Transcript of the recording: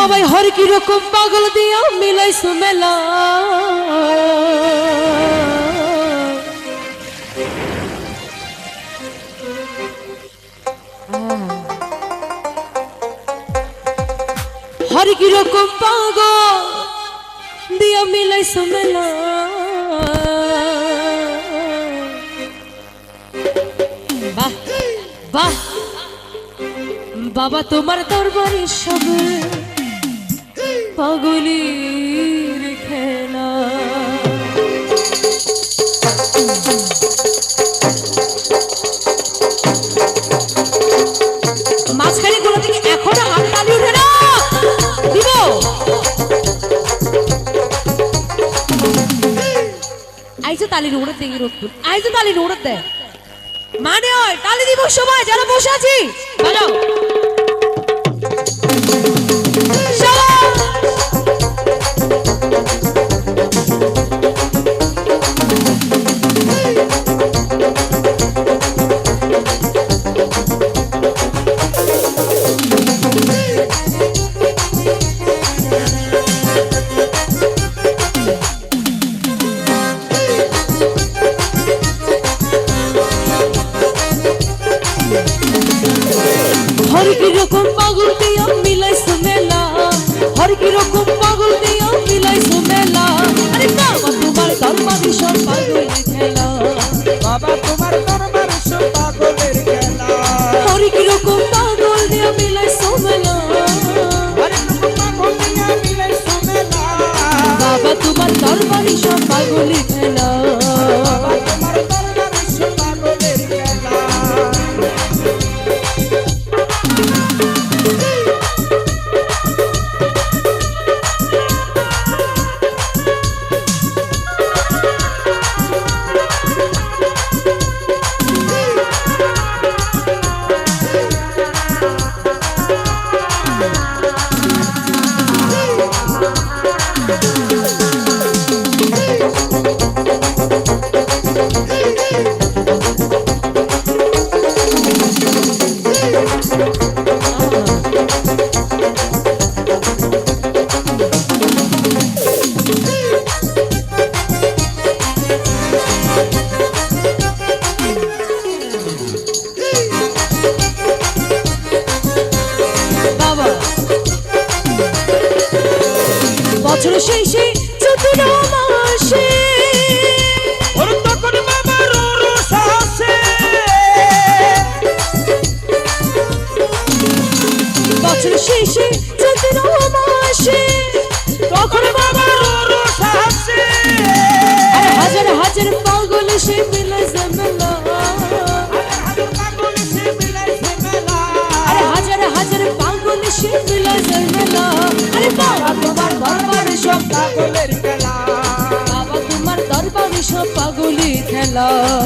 বাবাই হর কি রকম পাগল দিয়া মিলাইছো মেলা হর কি রকম পাগল দিয়া মিলাইছো মেলা বাহ বাহ। বাবা, তোমার দরবারে সব পাগলির খেলা। মাঝখানে গুলো থেকে এখনও হাত তালি উঠে না দিব। আইসো আইসো তালির উড়ে দেয় মানে ওই, তালি দিব সবাই, যারা বসে আছি। বলো। হর কি রকম পাগল দিয়া মিলাইছো মেলা? হর কি রকম পাগল দিয়া মিলাইছো মেলা? আরে বাবা, তোমার দরবারে সব পাগল খেলা। বাবা, তোমার দরবার সব পাগলের বছর শেষে চতুর মাসে। বছর শেষে চতুর মাসে। তখন পাগলি